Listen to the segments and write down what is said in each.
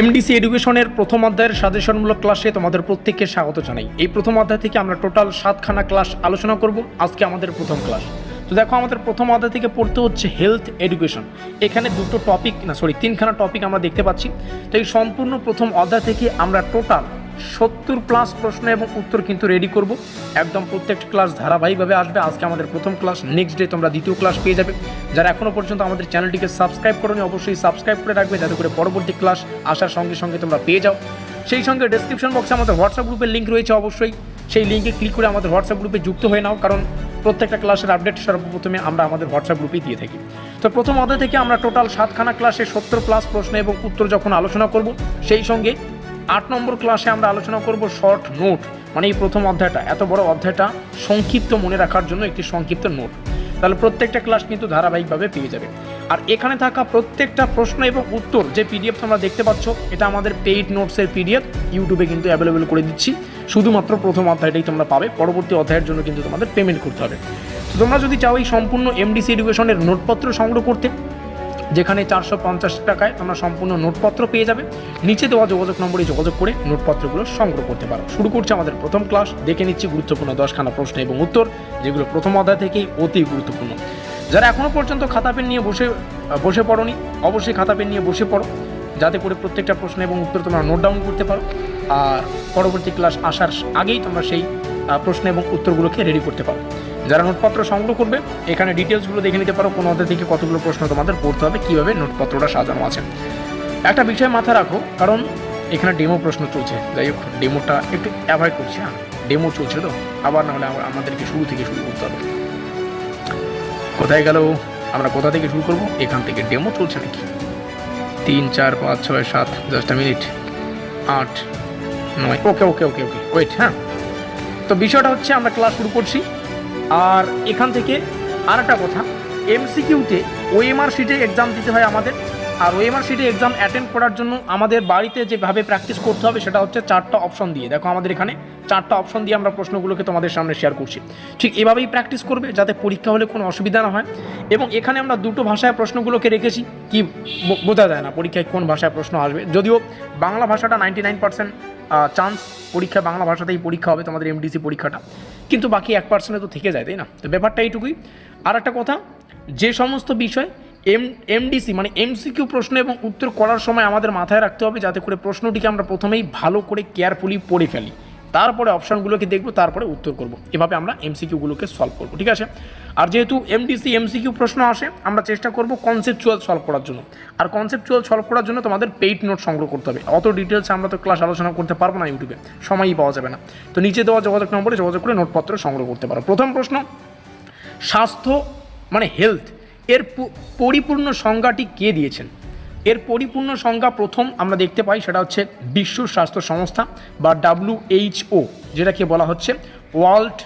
MDC এডুকেশনের প্রথম অধ্যায়ের সাজেশনমূলক ক্লাসে তোমাদের প্রত্যেককে স্বাগত জানাই। এই প্রথম অধ্যায় থেকে আমরা টোটাল সাতখানা ক্লাস আলোচনা করব। আজকে আমাদের প্রথম ক্লাস তো দেখো, আমাদের প্রথম অধ্যায় থেকে পড়তে হচ্ছে হেলথ এডুকেশন এখানে দুটো টপিক না সরি তিনখানা টপিক আমরা দেখতে পাচ্ছি। তো এই সম্পূর্ণ প্রথম অধ্যায় থেকে আমরা টোটাল সত্তর প্লাস প্রশ্ন এবং উত্তর কিন্তু রেডি করব। একদম প্রত্যেকটা ক্লাস ধারাবাহিকভাবে আসবে। আজকে আমাদের প্রথম ক্লাস নেক্সট ডে তোমরা দ্বিতীয় ক্লাস পেয়ে যাবে। যারা এখনও পর্যন্ত আমাদের চ্যানেলটিকে সাবস্ক্রাইব করোনি, অবশ্যই সাবস্ক্রাইব করে রাখবে যাতে করে পরবর্তী ক্লাস আসার সঙ্গে সঙ্গে তোমরা পেয়ে যাও। সেই সঙ্গে ডেসক্রিপশন বক্সে আমাদের হোয়াটসঅ্যাপ গ্রুপের লিঙ্ক রয়েছে অবশ্যই। সেই লিঙ্কে ক্লিক করে আমাদের হোয়াটসঅ্যাপ গ্রুপে যুক্ত হয়ে নাও, কারণ প্রত্যেকটা ক্লাসের আপডেট সর্বপ্রথমে আমরা আমাদের হোয়াটসঅ্যাপ গ্রুপেই দিয়ে থাকি। তো প্রথম অধ্যায় থেকে আমরা টোটাল সাতখানা ক্লাসে সত্তর প্লাস প্রশ্ন এবং উত্তর যখন আলোচনা করব, সেই সঙ্গে আট নম্বর ক্লাসে আমরা আলোচনা করব শর্ট নোট মানে এই প্রথম অধ্যায়টা। এত বড় অধ্যায়টা সংক্ষিপ্ত মনে রাখার জন্য একটি সংক্ষিপ্ত নোট তাহলে প্রত্যেকটা ক্লাস কিন্তু ধারাবাহিকভাবে পেয়ে যাবে। আর এখানে থাকা প্রত্যেকটা প্রশ্ন এবং উত্তর যে পিডিএফ তোমরা দেখতে পাচ্ছ, এটা আমাদের পেইড নোটসের পিডিএফ ইউটিউবে কিন্তু অ্যাভেলেবেল করে দিচ্ছি। শুধুমাত্র প্রথম অধ্যায়টাই তোমরা পাবে। পরবর্তী অধ্যায়ের জন্য কিন্তু তোমাদের পেমেন্ট করতে হবে। তো তোমরা যদি চাও এই সম্পূর্ণ এমডিসি এডুকেশনের নোটপত্র সংগ্রহ করতে যেখানে চারশো পঞ্চাশ টাকায় তোমরা সম্পূর্ণ নোটপত্র পেয়ে যাবে। নিচে দেওয়া যোগাযোগ নম্বরে যোগাযোগ করে নোটপত্রগুলো সংগ্রহ করতে পারো। শুরু করছে আমাদের প্রথম ক্লাস। দেখে নিচ্ছি গুরুত্বপূর্ণ দশখানা প্রশ্ন এবং উত্তর, যেগুলো প্রথম অধ্যায় থেকেই অতি গুরুত্বপূর্ণ। যারা এখনও পর্যন্ত খাতা পেন নিয়ে বসে বসে পড়োনি, অবশ্যই খাতা পেন নিয়ে বসে পড়ো। যাতে করে প্রত্যেকটা প্রশ্ন এবং উত্তর তোমরা নোট ডাউন করতে পারো। আর পরবর্তী ক্লাস আসার আগেই তোমরা সেই প্রশ্ন এবং উত্তরগুলোকে রেডি করতে পারো। যারা নোটপত্র সংগ্রহ করবে, এখানে ডিটেলসগুলো দেখে নিতে পারো, কোনো অধ্যায় থেকে কতগুলো প্রশ্ন তোমাদের পড়তে হবে, কীভাবে নোটপত্রটা সাজানো আছে। একটা বিষয় মাথায় রাখো, কারণ এখানে ডেমো প্রশ্ন চলছে। যাই হোক ডেমোটা একটু অ্যাভয়েড করছি হ্যাঁ ডেমো চলছে তো, আবার নাহলে আমাদেরকে শুরু থেকে শুরু করতে হবে। কোথায় গেল, আমরা কোথা থেকে শুরু করব, এখান থেকে ডেমো চলছে নাকি? তিন, চার, পাঁচ, ছয়, সাত দশটা মিনিট আট, নয় ওকে ওকে ওকে ওকে ওয়েট হ্যাঁ। তো বিষয়টা হচ্ছে আমরা ক্লাস শুরু করছি আর এখান থেকে আর একটা কথা এমসিকিউতে ওএমআর শিটে এক্সাম দিতে হয় আমাদের। আর ওএমআর শিটে এক্সাম অ্যাটেন্ড করার জন্য আমাদের বাড়িতে যেভাবে প্র্যাকটিস করতে হবে সেটা হচ্ছে চারটা অপশন দিয়ে। দেখো আমাদের এখানে চারটা অপশন দিয়ে আমরা প্রশ্নগুলোকে তোমাদের সামনে শেয়ার করছি। ঠিক এভাবেই প্র্যাকটিস করবে যাতে পরীক্ষা হলে কোনো অসুবিধা না হয়। এবং এখানে আমরা দুটো ভাষায় প্রশ্নগুলোকে রেখেছি। কি বোঝা যায় না পরীক্ষায় কোন ভাষায় প্রশ্ন আসবে। যদিও বাংলা ভাষাটা নাইনটি নাইন পার্সেন্ট চান্স পরীক্ষা, বাংলা ভাষাতেই পরীক্ষা হবে তোমাদের এমডিসি পরীক্ষাটা। কিন্তু বাকি এক পার্সেন্টে তো থেকে যায়, তাই না? তো ব্যাপারটা এইটুকুই। আর একটা কথা, যে সমস্ত বিষয় এম এমডিসি মানে এমসিকিউ প্রশ্ন এবং উত্তর করার সময় আমাদের মাথায় রাখতে হবে যাতে করে প্রশ্নটিকে আমরা প্রথমেই ভালো করে কেয়ারফুলি পড়ে ফেলি। তারপরে অপশানগুলোকে দেখব? তারপরে উত্তর করব। এভাবে আমরা এমসিকিউগুলোকে সলভ করব, ঠিক আছে? আর যেহেতু এমডিসি এমসিকিউ প্রশ্ন আসে, আমরা চেষ্টা করব কনসেপচুয়াল সলভ করার জন্য। আর কনসেপচুয়াল সলভ করার জন্য তোমাদের পেইড নোট সংগ্রহ করতে হবে। অত ডিটেলস আমরা তো ক্লাস আলোচনা করতে পারব না ইউটিউবে, সময়ই পাওয়া যাবে না। তো নিচে দেওয়া যোগাযোগ নম্বরে যোগাযোগ করে নোটপত্র সংগ্রহ করতে পারো। প্রথম প্রশ্ন, স্বাস্থ্য মানে হেলথ এর পরিপূর্ণ সংজ্ঞাটি কে দিয়েছেন? এর পরিপূর্ণ সংজ্ঞা প্রথম আমরা দেখতে পাই, সেটা হচ্ছে বিশ্ব স্বাস্থ্য সংস্থা বা ডাব্লিউএইচও যেটাকে বলা হচ্ছে ওয়ার্ল্ড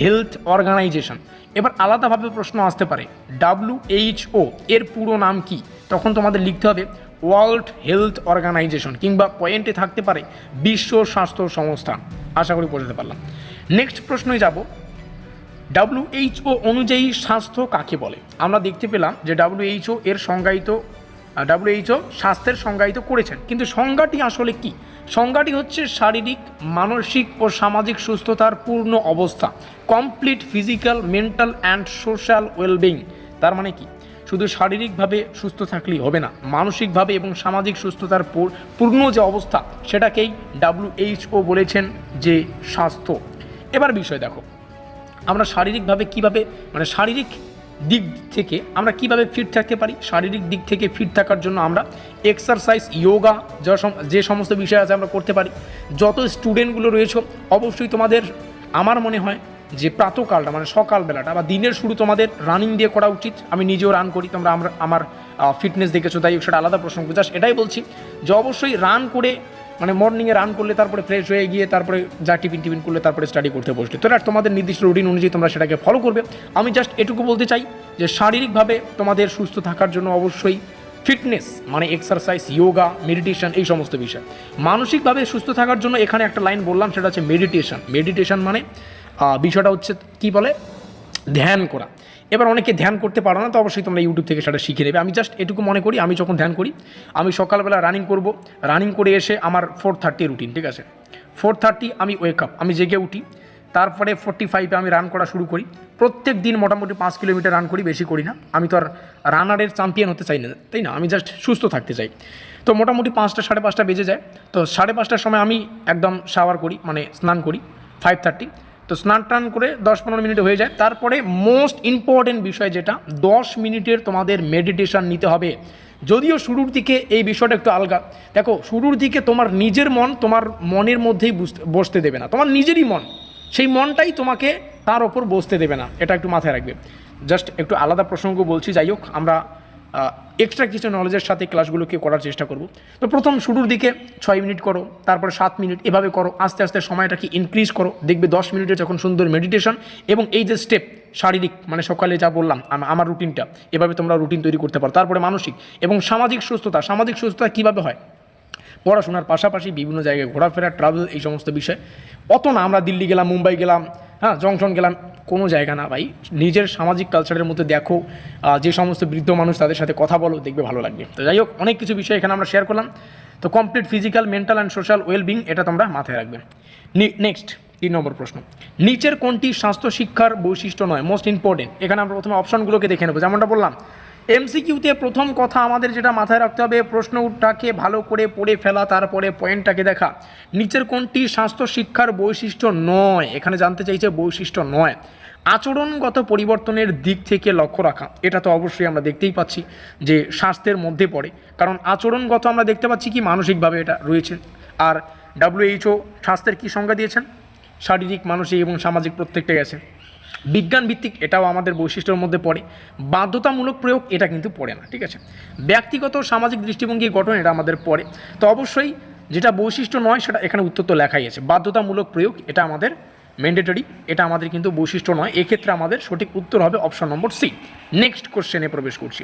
হেলথ অর্গানাইজেশন। এবার আলাদাভাবে প্রশ্ন আসতে পারে ডাব্লিউএইচও এর পুরো নাম কি? তখন তোমাদের লিখতে হবে ওয়ার্ল্ড হেলথ অর্গানাইজেশন, কিংবা পয়েন্টে থাকতে পারে বিশ্ব স্বাস্থ্য সংস্থা। আশা করি বোঝাতে পারলাম। নেক্সট প্রশ্নে যাব ডাব্লিউএইচও অনুযায়ী স্বাস্থ্য কাকে বলে? আমরা দেখতে পেলাম যে ডাব্লিউএইচও এর সংজ্ঞায়িত ডাব্লিউএইচও স্বাস্থ্যের সংজ্ঞায়িত করেছেন। কিন্তু সংজ্ঞাটি আসলে কি? সংজ্ঞাটি হচ্ছে শারীরিক, মানসিক ও সামাজিক সুস্থতার পূর্ণ অবস্থা। Complete physical, mental and social wellbeing. তার মানে কি? শুধু শারীরিকভাবে সুস্থ থাকলেই হবে না, মানসিকভাবে এবং সামাজিক সুস্থতার পূর্ণ যে অবস্থা, সেটাকেই ডাব্লিউএইচও বলেছেন যে স্বাস্থ্য। এবার বিষয় দেখো। আমরা শারীরিকভাবে কীভাবে মানে শারীরিক দিক থেকে আমরা কীভাবে ফিট থাকতে পারি? শারীরিক দিক থেকে ফিট থাকার জন্য আমরা এক্সারসাইজ যোগা যা সমস্ত বিষয় আছে আমরা করতে পারি। যত স্টুডেন্টগুলো রয়েছে, অবশ্যই তোমাদের, আমার মনে হয় যে প্রাতকালটা মানে সকালবেলাটা বা দিনের শুরু তোমাদের রানিং দিয়ে করা উচিত। আমি নিজেও রান করি, তোমরা আমরা, আমার ফিটনেস দেখেছ, তাই সেটা আলাদা প্রসঙ্গ। জাস্ট এটাই বলছি যে অবশ্যই রান করে মানে মর্নিংয়ে রান করলে তারপরে ফ্রেশ হয়ে গিয়ে তারপরে যা টিফিন টিফিন করলে তারপরে স্টাডি করতে বসলে। তো এটা তোমাদের নির্দিষ্ট রুটিন অনুযায়ী তোমরা সেটাকে ফলো করবে। আমি জাস্ট এটুকু বলতে চাই যে শারীরিকভাবে তোমাদের সুস্থ থাকার জন্য অবশ্যই ফিটনেস মানে এক্সারসাইজ যোগা মেডিটেশন এই সমস্ত বিষয়। মানসিকভাবে সুস্থ থাকার জন্য এখানে একটা লাইন বললাম, সেটা হচ্ছে মেডিটেশন মেডিটেশন মানে বিষয়টা হচ্ছে কি বলে? ধ্যান করা। এবার অনেকে ধ্যান করতে পারো না, তো অবশ্যই তোমরা ইউটিউব থেকে সেটা শিখে নেবে। আমি জাস্ট এটুকু মনে করি, আমি যখন ধ্যান করি, আমি সকালবেলা রানিং করব। রানিং করে এসে আমার ফোর থার্টি রুটিন ঠিক আছে? ফোর থার্টি আমি ওয়েক আপ আমি জেগে উঠি। তারপরে ফোর্টি ফাইভে আমি রান করা শুরু করি। প্রত্যেক দিন মোটামুটি পাঁচ কিলোমিটার রান করি, বেশি করি না। আমি তো আর রানারের চ্যাম্পিয়ন হতে চাই না, তাই না? আমি জাস্ট সুস্থ থাকতে চাই। তো মোটামুটি পাঁচটা, সাড়ে পাঁচটা বেজে যায়। তো সাড়ে পাঁচটার সময় আমি একদম শাওয়ার করি মানে স্নান করি ফাইভ থার্টি তো স্নান টান করে দশ পনেরো মিনিট হয়ে যায়। তারপরে মোস্ট ইম্পর্টেন্ট বিষয় যেটা, দশ মিনিটের তোমাদের মেডিটেশন নিতে হবে। যদিও শুরুর দিকে এই বিষয়টা একটু আলগা। দেখো, শুরুর দিকে তোমার নিজের মন তোমার মনের মধ্যেই বসতে দেবে না। তোমার নিজেরই মন, সেই মনটাই তোমাকে তার ওপর বসতে দেবে না। এটা একটু মাথায় রাখবে। জাস্ট একটু আলাদা প্রসঙ্গ বলছি, যাই হোক, আমরা এক্সট্রা কিছু নলেজের সাথে ক্লাসগুলোকে করার চেষ্টা করব। তো প্রথম শুরুর দিকে ছয় মিনিট করো, তারপরে সাত মিনিট এভাবে করো, আস্তে আস্তে সময়টাকে ইনক্রিজ করো। দেখবে দশ মিনিটে যখন সুন্দর মেডিটেশন এবং এই যে স্টেপ শারীরিক মানে সকালে যা বললাম আমার রুটিনটা এভাবে তোমরা রুটিন তৈরি করতে পারো। তারপরে মানসিক এবং সামাজিক সুস্থতা সামাজিক সুস্থতা কীভাবে হয়? পড়াশোনার পাশাপাশি বিভিন্ন জায়গায় ঘোরাফেরা ট্রাভেল এই সমস্ত বিষয়। অত না, আমরা দিল্লি গেলাম, মুম্বাই গেলাম হ্যাঁ জংশন গেলাম কোনো জায়গা না ভাই। নিজের সামাজিক কালচারের মধ্যে দেখো যে সমস্ত বৃদ্ধ মানুষ তাদের সাথে কথা বলো, দেখবে ভালো লাগবে। তো যাই হোক, অনেক কিছু বিষয় এখানে আমরা শেয়ার করলাম। তো complete physical mental and social wellbeing এটা তোমরা মাথায় রাখবে। নেক্সট তিন নম্বর প্রশ্ন। নিচের কোনটি স্বাস্থ্য শিক্ষার বৈশিষ্ট্য নয়? মোস্ট ইম্পর্টেন্ট এখানে আমরা প্রথমে অপশনগুলোকে দেখে নেব। যেমনটা বললাম এমসিকিউতে প্রথম কথা আমাদের যেটা মাথায় রাখতে হবে, প্রশ্নটাকে ভালো করে পড়ে ফেলা, তারপরে পয়েন্টটাকে দেখা। নিচের কোনটি স্বাস্থ্য শিক্ষার বৈশিষ্ট্য নয়? এখানে জানতে চাইছে বৈশিষ্ট্য নয়। আচরণগত পরিবর্তনের দিক থেকে লক্ষ্য রাখা। এটা তো অবশ্যই আমরা দেখতেই পাচ্ছি যে স্বাস্থ্যের মধ্যে পড়ে। কারণ আচরণগত আমরা দেখতে পাচ্ছি কি? মানসিকভাবে এটা রয়েছে। আর ডাব্লিউএইচও স্বাস্থ্যের কী সংজ্ঞা দিয়েছেন? শারীরিক, মানসিক এবং সামাজিক প্রত্যেকটা গেছে বিজ্ঞান ভিত্তিক এটাও আমাদের বৈশিষ্ট্যের মধ্যে পড়ে। বাধ্যতামূলক প্রয়োগ এটা কিন্তু পড়ে না, ঠিক আছে? ব্যক্তিগত সামাজিক দৃষ্টিভঙ্গি গঠন এটা আমাদের পড়ে। তো অবশ্যই যেটা বৈশিষ্ট্য নয় সেটা এখানে উত্তর তো লেখাই আছে। বাধ্যতামূলক প্রয়োগ এটা আমাদের ম্যান্ডেটরি এটা আমাদের কিন্তু বৈশিষ্ট্য নয়। এক্ষেত্রে আমাদের সঠিক উত্তর হবে অপশন নম্বর সি নেক্সট কোশ্চেনে প্রবেশ করছি।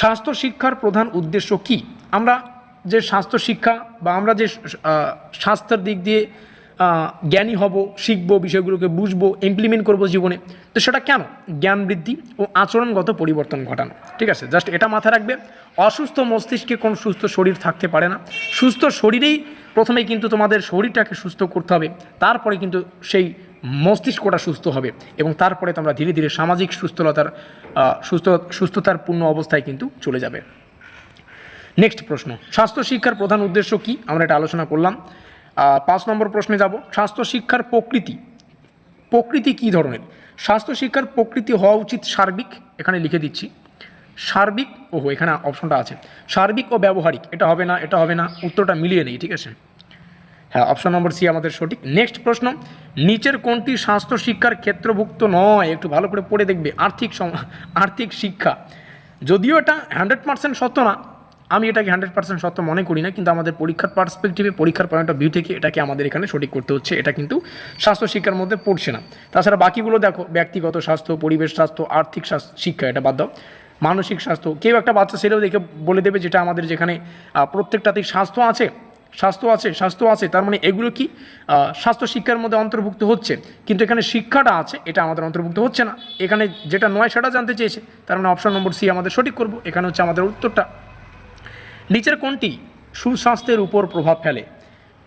স্বাস্থ্য শিক্ষার প্রধান উদ্দেশ্য কি? আমরা যে স্বাস্থ্য শিক্ষা বা আমরা যে স্বাস্থ্যের দিক দিয়ে জ্ঞানী হব, শিখব, বিষয়গুলোকে বুঝব ইমপ্লিমেন্ট করব জীবনে। তো সেটা কেন? জ্ঞান বৃদ্ধি ও আচরণগত পরিবর্তন ঘটানো। ঠিক আছে? জাস্ট এটা মাথায় রাখবে। অসুস্থ মস্তিষ্কে কোন সুস্থ শরীর থাকতে পারে না। সুস্থ শরীরেই প্রথমেই কিন্তু তোমাদের শরীরটাকে সুস্থ করতে হবে। তারপরে কিন্তু সেই মস্তিষ্কটা সুস্থ হবে এবং তারপরে তোমরা ধীরে ধীরে সামাজিক সুস্থলতার সুস্থ, সুস্থতার পূর্ণ অবস্থায় কিন্তু চলে যাবে। নেক্সট প্রশ্ন। স্বাস্থ্য শিক্ষার প্রধান উদ্দেশ্য কি? আমরা এটা আলোচনা করলাম। পাঁচ নম্বর প্রশ্নে যাব। স্বাস্থ্য শিক্ষার প্রকৃতি। প্রকৃতি কী ধরনের? স্বাস্থ্য শিক্ষার প্রকৃতি হওয়া উচিত সার্বিক, এখানে লিখে দিচ্ছি। সার্বিক, ওহো, এখানে অপশনটা আছে। সার্বিক ও ব্যবহারিক, এটা হবে না, এটা হবে না, উত্তরটা মিলিয়ে নেই, ঠিক আছে? হ্যাঁ অপশন নম্বর সি আমাদের সঠিক। নেক্সট প্রশ্ন, নিচের কোনটি স্বাস্থ্য শিক্ষার ক্ষেত্রভুক্ত নয়? একটু ভালো করে পড়ে দেখবে। আর্থিক আর্থিক শিক্ষা। যদিও এটা হান্ড্রেড পার্সেন্ট সত্য না আমি এটাকে হান্ড্রেড পার্সেন্ট সত্য মনে করি না, কিন্তু আমাদের পরীক্ষার পার্সপেক্টিভে পরীক্ষার পয়েন্ট অফ ভিউ থেকে এটাকে আমাদের এখানে সঠিক করতে হচ্ছে, এটা কিন্তু স্বাস্থ্য শিক্ষার মধ্যে পড়ছে না। তাছাড়া বাকিগুলো দেখো, ব্যক্তিগত স্বাস্থ্য, পরিবেশ স্বাস্থ্য, আর্থিক শিক্ষা, এটা বাদ দাও। মানসিক স্বাস্থ্য, কেউ একটা বাচ্চা ছেলেও দেখে, বলে দেবে যেটা আমাদের যেখানে প্রত্যেকটাতেই স্বাস্থ্য আছে স্বাস্থ্য আছে স্বাস্থ্য আছে, তার মানে এগুলো কি স্বাস্থ্য শিক্ষার মধ্যে অন্তর্ভুক্ত হচ্ছে, কিন্তু এখানে শিক্ষাটা আছে, এটা আমাদের অন্তর্ভুক্ত হচ্ছে না। এখানে যেটা নয় সেটা জানতে চেয়েছে, তার মানে অপশন নম্বর সি আমাদের সঠিক করব, এখানে হচ্ছে আমাদের উত্তরটা। নিচের কোনটি সুস্বাস্থ্যের উপর প্রভাব ফেলে?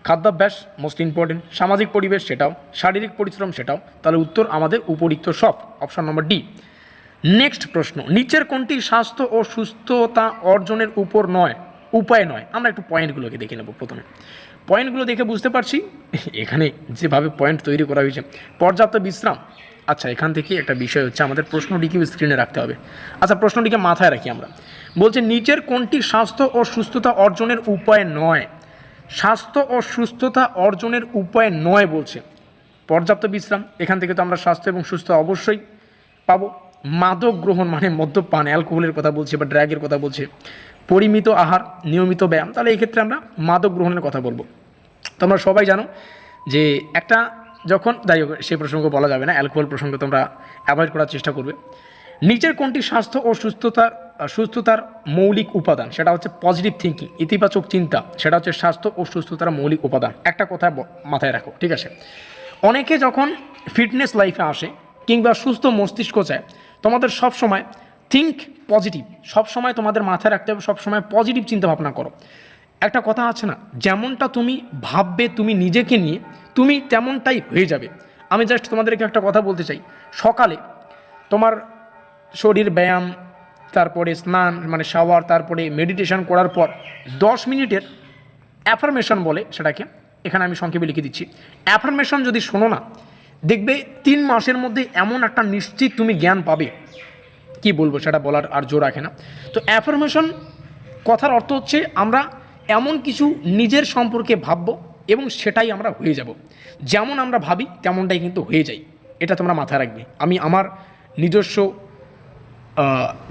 খাদ্যাভ্যাস মোস্ট ইম্পর্টেন্ট সামাজিক পরিবেশ সেটাও, শারীরিক পরিশ্রম সেটাও, তাহলে উত্তর আমাদের উপরিক্ত সব অপশন নম্বর ডি নেক্সট প্রশ্ন, নিচের কোনটি স্বাস্থ্য ও সুস্থতা অর্জনের উপর নয়, উপায় নয়? আমরা একটু পয়েন্টগুলোকে দেখে নেব প্রথমে। পয়েন্টগুলো দেখে বুঝতে পারছি, এখানে যেভাবে পয়েন্ট তৈরি করা হয়েছে, পর্যাপ্ত বিশ্রাম আচ্ছা এখান থেকে একটা বিষয় হচ্ছে, আমাদের প্রশ্নটিকেও স্ক্রিনে রাখতে হবে। আচ্ছা প্রশ্নটিকে মাথায় রাখি আমরা। বলছে, নিচের কোনটি স্বাস্থ্য ও সুস্থতা অর্জনের উপায় নয়? স্বাস্থ্য ও সুস্থতা অর্জনের উপায় নয় বলছে। পর্যাপ্ত বিশ্রাম, এখান থেকে তো আমরা স্বাস্থ্য এবং সুস্থ অবশ্যই পাবো। মাদক গ্রহণ মানে মদ্যপান, অ্যালকোহলের কথা বলছে বা ড্র্যাগের কথা বলছে। পরিমিত আহার, নিয়মিত ব্যায়াম, তাহলে এই ক্ষেত্রে আমরা মাদক গ্রহণের কথা বলব। তোমরা সবাই জানো যে একটা যখন, যাই হোক, সেই প্রসঙ্গ বলা যাবে না, অ্যালকোহল প্রসঙ্গ তোমরা অ্যাভয়েড করার চেষ্টা করবে। নিচের কোনটি স্বাস্থ্য ও সুস্থতার সুস্থতার মৌলিক উপাদান? সেটা হচ্ছে পজিটিভ থিঙ্কিং ইতিবাচক চিন্তা। সেটা হচ্ছে স্বাস্থ্য ও সুস্থতার মৌলিক উপাদান। একটা কথা মাথায় রাখো, ঠিক আছে? অনেকে যখন ফিটনেস লাইফে আসে কিংবা সুস্থ মস্তিষ্ক চায়, তোমাদের সব সময় থিঙ্ক পজিটিভ সব সময় তোমাদের মাথায় রাখতে হবে সব সময় পজিটিভ চিন্তা ভাবনা করো। একটা কথা আছে না, যেমনটা তুমি ভাববে তুমি নিজেকে নিয়ে তুমি তেমনটাই হয়ে যাবে। আমি জাস্ট তোমাদেরকে একটা কথা বলতে চাই। সকালে তোমার শরীর ব্যায়াম, তারপরে স্নান মানে শাওয়ার তারপরে মেডিটেশন করার পর দশ মিনিটের অ্যাফার্মেশন বলে সেটাকে। এখানে আমি সংক্ষেপে লিখে দিচ্ছি। অ্যাফার্মেশন যদি শোনো না, দেখবে তিন মাসের মধ্যে এমন একটা নিশ্চিত তুমি জ্ঞান পাবে। কি বলব সেটা বলার আর জোর রাখে না। তো অ্যাফার্মেশন কথার অর্থ হচ্ছে আমরা এমন কিছু নিজের সম্পর্কে ভাববো এবং সেটাই আমরা হয়ে যাব। যেমন আমরা ভাবি, তেমনটাই কিন্তু হয়ে যাই এটা তোমরা মাথায় রাখবে। আমি আমার নিজস্ব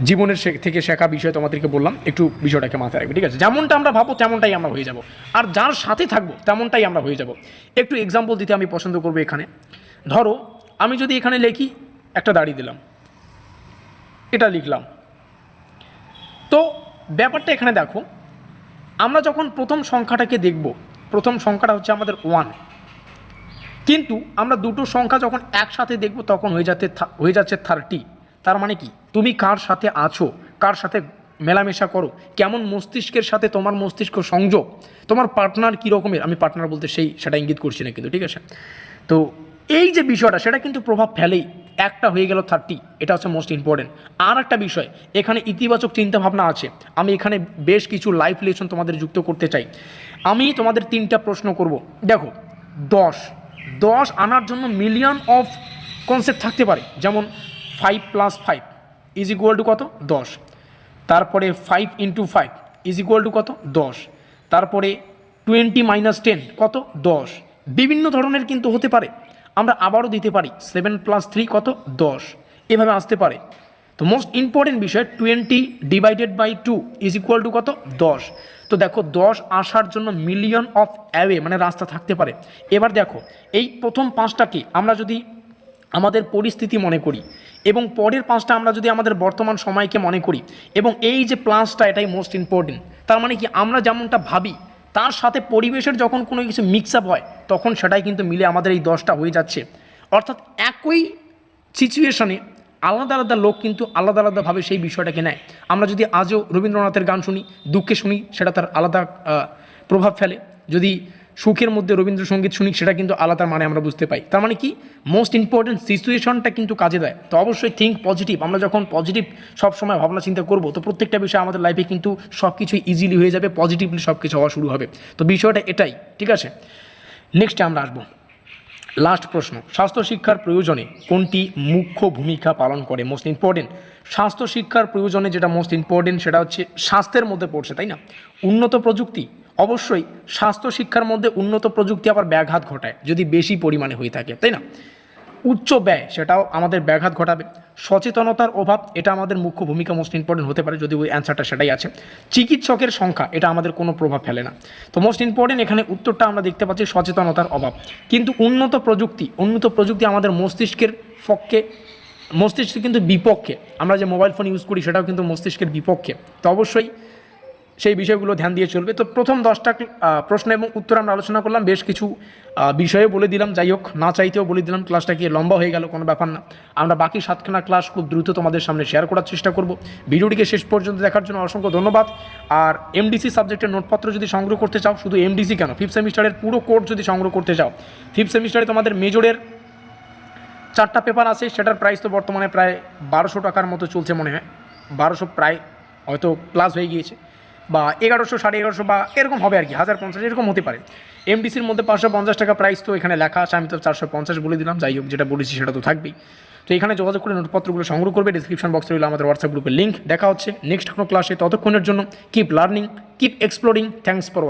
জীবনের থেকে শেখা বিষয় তোমাদেরকে বললাম। একটু বিষয়টাকে মাথায় রাখবে, ঠিক আছে? যেমনটা আমরা ভাবো তেমনটাই আমরা হয়ে যাব। আর যার সাথে থাকব, তেমনটাই আমরা হয়ে যাব। একটু এক্সাম্পল দিতে আমি পছন্দ করব এখানে। ধরো, আমি যদি এখানে লিখি, একটা দাড়ি দিলাম। এটা লিখলাম। তো, ব্যাপারটা এখানে দেখো, আমরা যখন প্রথম সংখ্যাটাকে দেখব প্রথম সংখ্যাটা হচ্ছে আমাদের ওয়ান কিন্তু আমরা দুটো সংখ্যা যখন একসাথে দেখব তখন হয়ে যাচ্ছে হয়ে যাচ্ছে থার্টি তার মানে কি? তুমি কার সাথে আছো? কার সাথে মেলামেশা করো? কেমন মস্তিষ্কের সাথে তোমার মস্তিষ্ক সংযোগ? তোমার পার্টনার কী রকমের? আমি পার্টনার বলতে সেই, সেটা ইঙ্গিত করছি না কিন্তু, ঠিক আছে? তো এই যে বিষয়টা, সেটা কিন্তু প্রভাব ফেলেই। একটা হয়ে গেল থার্টি এটা হচ্ছে মোস্ট ইম্পর্টেন্ট আর একটা বিষয়, এখানে ইতিবাচক চিন্তাভাবনা আছে। আমি এখানে বেশ কিছু লাইফ লেসন তোমাদের যুক্ত করতে চাই। আমি তোমাদের তিনটা প্রশ্ন করব। দেখো, দশ। দশ আনার জন্য মিলিয়ন অফ কনসেপ্ট থাকতে পারে। যেমন five plus five is equal to কত? দশ। তারপরে five into five is equal to কত? দশ। তারপরে টোয়েন্টি মাইনাস টেন কত? দশ। বিভিন্ন ধরনের কিন্তু হতে পারে। আমরা আবারও দিতে পারি সেভেন প্লাস থ্রি কত? দশ। এভাবে আসতে পারে। তো মোস্ট ইম্পর্টেন্ট বিষয় twenty divided by two is equal to কত? দশ। তো দেখো, দশ আসার জন্য মিলিয়ন অফ অ্যাওয়ে মানে রাস্তা থাকতে পারে। এবার দেখো, এই প্রথম পাঁচটাকে আমরা যদি আমাদের পরিস্থিতি মনে করি, এবং পরের পাঁচটা আমরা যদি আমাদের বর্তমান সময়কে মনে করি, এবং এই যে প্লাসটা এটাই মোস্ট ইম্পর্টেন্ট তার মানে কি, আমরা যেমনটা ভাবি, তার সাথে পরিবেশের যখন কোনো কিছু মিক্স আপ হয়, তখন সেটাই কিন্তু মিলে আমাদের এই দশটা হয়ে যাচ্ছে। অর্থাৎ একই সিচুয়েশনে আলাদা আলাদা লোক কিন্তু আলাদা আলাদাভাবে সেই বিষয়টাকে নেয়। আমরা যদি আজও রবীন্দ্রনাথের গান শুনি, দুঃখে শুনি, সেটা তার আলাদা প্রভাব ফেলে। যদি সুখের মধ্যে রবীন্দ্রসঙ্গীত শুনি, সেটা কিন্তু আলাদা মানে আমরা বুঝতে পাই। তার মানে কি? মোস্ট ইম্পর্টেন্ট সিচুয়েশনটা কিন্তু কাজে দেয়। তো অবশ্যই থিঙ্ক পজিটিভ আমরা যখন পজিটিভ সবসময় ভাবনা চিন্তা করব, তো প্রত্যেকটা বিষয় আমাদের লাইফে কিন্তু সব কিছু ইজিলি হয়ে যাবে পজিটিভলি সব কিছু হওয়া শুরু হবে। তো বিষয়টা এটাই, ঠিক আছে? নেক্সটে আমরা আসব। লাস্ট প্রশ্ন স্বাস্থ্য শিক্ষার প্রয়োজনে কোনটি মুখ্য ভূমিকা পালন করে মোস্ট ইম্পর্টেন্ট স্বাস্থ্য শিক্ষার প্রয়োজনে যেটা মোস্ট ইম্পর্টেন্ট সেটা হচ্ছে স্বাস্থ্যের মধ্যে পড়ছে, তাই না? উন্নত প্রযুক্তি, অবশ্যই স্বাস্থ্য শিক্ষার মধ্যে উন্নত প্রযুক্তি আবার ব্যাঘাত ঘটায় যদি বেশি পরিমাণে হয়ে থাকে, তাই না? উচ্চ ব্যয়, সেটাও আমাদের ব্যাঘাত ঘটাবে। সচেতনতার অভাব, এটা আমাদের মুখ্য ভূমিকা মোস্ট ইম্পর্টেন্ট হতে পারে যদি ওই অ্যান্সারটা সেটাই আছে। চিকিৎসকের সংখ্যা, এটা আমাদের কোনো প্রভাব ফেলে না। তো মোস্ট ইম্পর্টেন্ট এখানে উত্তরটা আমরা দেখতে পাচ্ছি সচেতনতার অভাব। কিন্তু উন্নত প্রযুক্তি উন্নত প্রযুক্তি আমাদের মস্তিষ্কের পক্ষে, মস্তিষ্ক কিন্তু বিপক্ষে। আমরা যে মোবাইল ফোন ইউজ করি, সেটাও কিন্তু মস্তিষ্কের বিপক্ষে। তো অবশ্যই সেই বিষয়গুলো ধ্যান দিয়ে চলবে। তো প্রথম দশটা প্রশ্ন এবং উত্তর আমরা আলোচনা করলাম, বেশ কিছু বিষয়ে বলে দিলাম। যাই হোক, না চাইতেও বলে দিলাম, ক্লাসটা কি লম্বা হয়ে গেল, কোনো ব্যাপার না। আমরা বাকি সাতখানা ক্লাস খুব দ্রুত তোমাদের সামনে শেয়ার করার চেষ্টা করব। ভিডিওটিকে শেষ পর্যন্ত দেখার জন্য অসংখ্য ধন্যবাদ। আর এমডিসি সাবজেক্টের নোটপত্র যদি সংগ্রহ করতে চাও, শুধু এমডিসি কেন ফিফথ সেমিস্টারের পুরো কোর্স যদি সংগ্রহ করতে চাও ফিফথ সেমিস্টারে তোমাদের মেজরের চারটা পেপার আছে, সেটার প্রাইস তো বর্তমানে প্রায় বারোশো টাকার মতো চলছে মনে হয়। বারোশো প্রায় হয়তো প্লাস হয়ে গিয়েছে। বা এগারোশো, সাড়ে এগারোশো বা এরকম হবে আর কি, হাজার পঞ্চাশ, এরকম হতে পারে। এমডিসির মধ্যে পাঁচশো পঞ্চাশ টাকা প্রাইস তো এখানে লেখা আছে, আমি তো চারশো পঞ্চাশ বলে দিলাম, যাই হোক, যেটা বলেছি সেটা তো থাকবেই। তো এখানে যোগাযোগ করে নোটপত্রগুলো সংগ্রহ করবে ডিসক্রিপশন বক্সে রইল আমাদের হোয়াটসঅ্যাপ গ্রুপের লিঙ্ক দেখা হচ্ছে নেক্সট কোনো ক্লাসে ততক্ষণের জন্য keep learning keep exploring thanks for